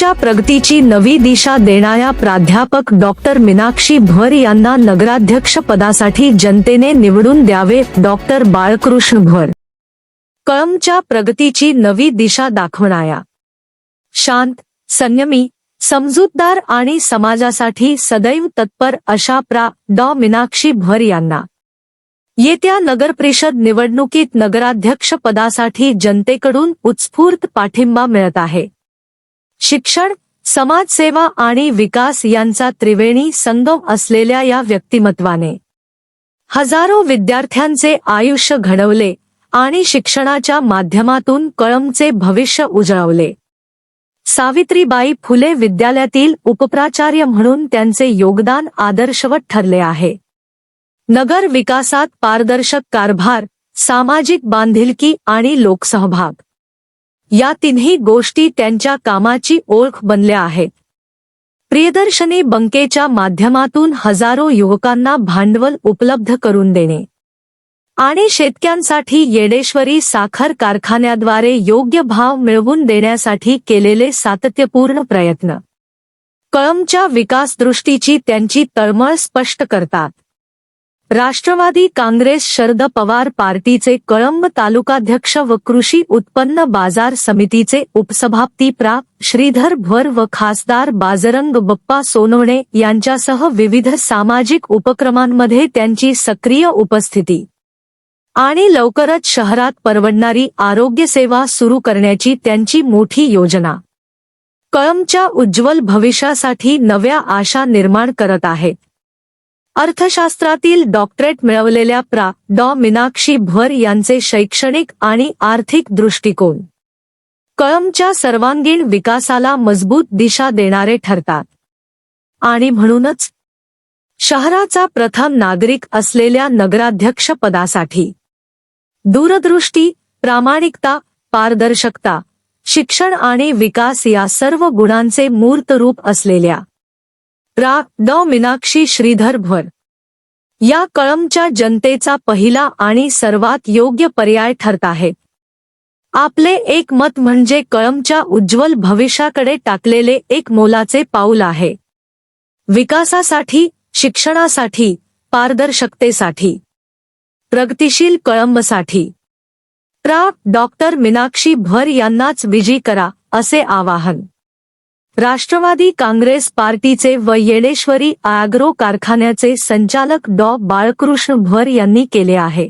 कळमच्या प्रगतीची नवी दिशा देणाऱ्या प्राध्यापक डॉक्टर मीनाक्षी भर यांना नगराध्यक्ष पदासाठी जनतेने निवडून द्यावे डॉक्टर बाळकृष्ण भर. कळमच्या प्रगतीची नवी दिशा दाखवणाऱ्या. शांत संयमी समजूतदार आणि समाजासाठी सदैव तत्पर अशा प्रा. डॉ. मीनाक्षी भर यांना. येत्या नगरपरिषद निवडणुकीत नगराध्यक्ष पदासाठी जनतेकडून उत्स्फूर्त पाठिंबा मिळत आहे. शिक्षण समाजसेवा आणि विकास यांचा त्रिवेणी संगम असलेल्या या व्यक्तिमत्वाने हजारो विद्यार्थ्यांचे आयुष्य घडवले आणि शिक्षणाच्या माध्यमातून कळमचे भविष्य उजळवले. सावित्रीबाई फुले विद्यालयातील उपप्राचार्य म्हणून त्यांचे योगदान आदर्शवत ठरले आहे. नगर विकासात पारदर्शक कारभार सामाजिक बांधिलकी आणि लोकसहभाग. या तिन्ही गोष्टी त्यांच्या कामाची ओळख बनल्या आहेत. प्रियदर्शनी बंकेच्या माध्यमातून हजारो युवकांना भांडवल उपलब्ध करून देणे. आणि शेतकऱ्यांसाठी येडेश्वरी साखर कारखान्याद्वारे योग्य भाव मिळवून देण्यासाठी केलेले सातत्यपूर्ण प्रयत्न. कळमच्या विकास दृष्टीची त्यांची तळमळ स्पष्ट करतात. राष्ट्रवादी काँग्रेस शरद पवार पार्टीचे कळंब तालुकाध्यक्ष व कृषी उत्पन्न बाजार समितीचे उपसभापती प्रा श्रीधर भर व खासदार बाजरंग बप्पा सोनवणे यांच्यासह विविध सामाजिक उपक्रमांमध्ये त्यांची सक्रिय उपस्थिती. आणि लवकरच शहरात परवडणारी आरोग्यसेवा सुरू करण्याची त्यांची मोठी योजना. कळंबच्या उज्ज्वल भविष्यासाठी नव्या आशा निर्माण करत आहेत अर्थशास्त्रातील डॉक्टरेट मिळवलेल्या प्रा. डॉ. मीनाक्षी भर यांचे शैक्षणिक आणि आर्थिक दृष्टिकोन. कळमच्या सर्वांगीण विकासाला मजबूत दिशा देणारे ठरतात. आणि म्हणूनच शहराचा प्रथम नागरिक असलेल्या नगराध्यक्ष पदासाठी. दूरदृष्टी प्रामाणिकता पारदर्शकता शिक्षण आणि विकास या सर्व गुणांचे मूर्त रूप असलेल्या रा डॉ मीनाक्षी श्रीधर भर या कळमच्या जनतेचा पहिला आणि सर्वात योग्य पर्याय ठरत आहे. आपले एक मत म्हणजे कळमच्या उज्ज्वल भविष्याकडे टाकलेले एक मोलाचे पाऊल आहे. विकासासाठी शिक्षणासाठी पारदर्शकतेसाठी. प्रगतिशील कळंबसाठी. प्रा डॉक्टर मीनाक्षी भर यांनाच विजयी करा असे आवाहन. राष्ट्रवादी काँग्रेस पार्टीचे व येडेश्वरी आग्रो कारखान्याचे संचालक डॉ. बाळकृष्ण भर यांनी केले आहे.